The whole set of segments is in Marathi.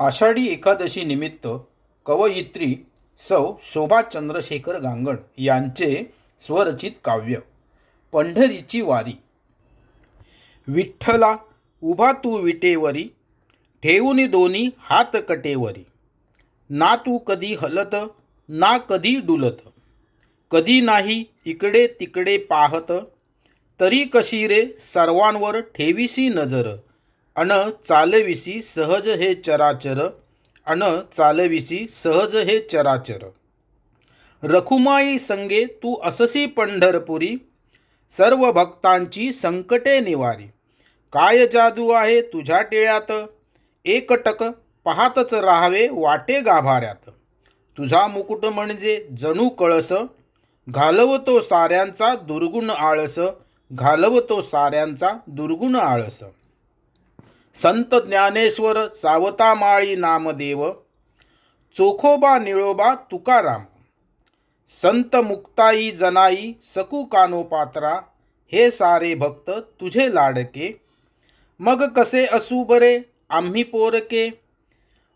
आषाढी एकादशी निमित्त कवयित्री सौ शोभा चंद्रशेखर गांगण यांचे स्वरचित काव्य पंढरीची वारी. विठ्ठला उभा तू विटेवरी ठेवून दोन्ही हात कटेवरी. ना तू कधी हलत ना कधी डुलत. कधी नाही इकडे तिकडे पाहत तरी कशी रे सर्वांवर ठेवीसी नजर. अन चालविसी सहज हे चराचर अन चालविसी सहज हे चराचर. रखुमाई संगे तू अससी पंढरपुरी सर्व भक्तांची संकटे निवारी. काय जादू आहे तुझ्या टिळ्यात? एकटक पाहतच राहावे वाटे गाभाऱ्यात. तुझा मुकुट म्हणजे जणू कळस घालवतो साऱ्यांचा दुर्गुण आळस घालवतो साऱ्यांचा दुर्गुण आळस. संत ज्ञानेश्वर सावतामाळी नामदेव चोखोबा निळोबा तुकाराम संत मुक्ताई जनाई सकू कानोपात्रा हे सारे भक्त तुझे लाडके. मग कसे असू बरे आम्ही पोरके?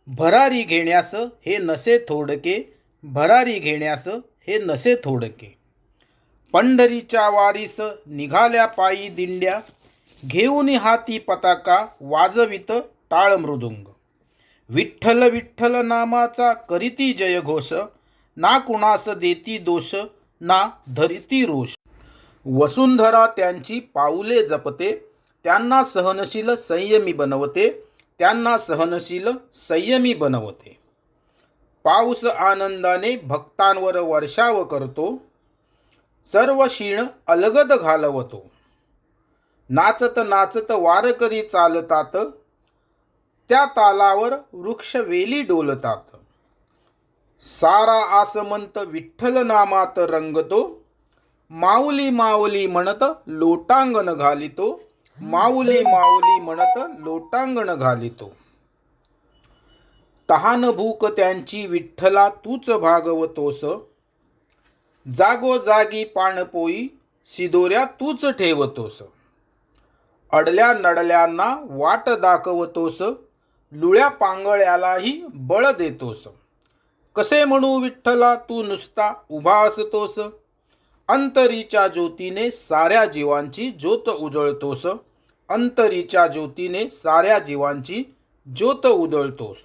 भरारी घेण्यास हे नसे थोडके भरारी घेण्यास हे नसे थोडके. पंढरीच्या वारीस निघाल्या पायी दिंड्या घेऊन हाती पताका वाजवित टाळ मृदुंग विठ्ठल विठ्ठल नामाचा करीती जयघोष ना कुणास देती दोष ना धरिती रोष. वसुंधरा त्यांची पाऊले जपते त्यांना सहनशील संयमी बनवते त्यांना सहनशील संयमी बनवते. पाऊस आनंदाने भक्तांवर वर्षाव करतो सर्व क्षीण अलगद घालवतो. नाचत नाचत वारकरी चालतात त्या तालावर वृक्ष वेली डोलतात. सारा आसमंत विठ्ठल नामात रंगतो माऊली माऊली म्हणत लोटांगण घालितो माऊली माऊली म्हणत लोटांगण घालितो. तहान भूक त्यांची विठ्ठला तूच भागवतोस जागोजागी पाणपोई सिदोऱ्या तूच ठेवतोस. अडल्या नडल्यांना वाट दाखवतोस लुळ्या पांगळ्यालाही बळ देतोस. कसे म्हणू विठ्ठला तू नुसता उभा असतोस. अंतरीच्या ज्योतीने साऱ्या जीवांची ज्योत उजळतोस. अंतरीच्या ज्योतीने साऱ्या जीवांची ज्योत उजळतोस.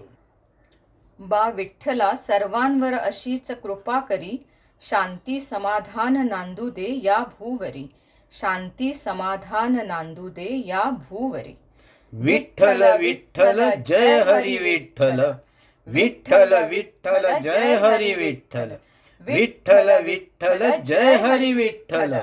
बा विठ्ठला सर्वांवर अशीच कृपा करी. शांती समाधान नांदू दे या भूवरी. शांती समाधान नांदू दे या भूवरी. विठ्ठल विठ्ठल जय हरी विठ्ठल. विठ्ठल. विठ्ठल जय हरी विठ्ठल. विठ्ठल. विठ्ठल जय हरी विठ्ठल.